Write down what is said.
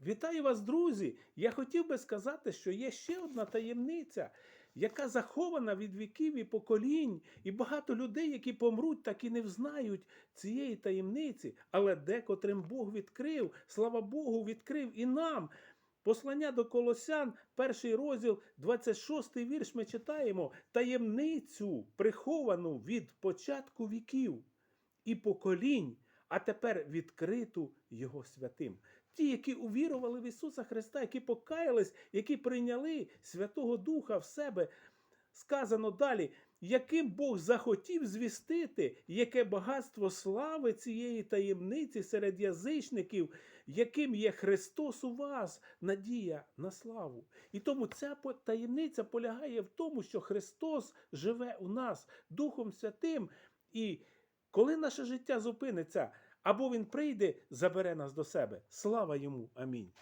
Вітаю вас, друзі! Я хотів би сказати, що є ще одна таємниця, яка захована від віків і поколінь, і багато людей, які помруть, так і не взнають цієї таємниці, але декотрим Бог відкрив, слава Богу, відкрив і нам. Послання до Колосян, перший розділ, 26 вірш, ми читаємо таємницю, приховану від початку віків і поколінь, а тепер відкриту Його святим. Ті, які увірували в Ісуса Христа, які покаялись, які прийняли Святого Духа в себе, сказано далі, яким Бог захотів звістити, яке багатство слави цієї таємниці серед язичників, яким є Христос у вас, надія на славу. І тому ця таємниця полягає в тому, що Христос живе у нас Духом Святим. І коли наше життя зупиниться, або Він прийде, забере нас до себе. Слава йому. Амінь.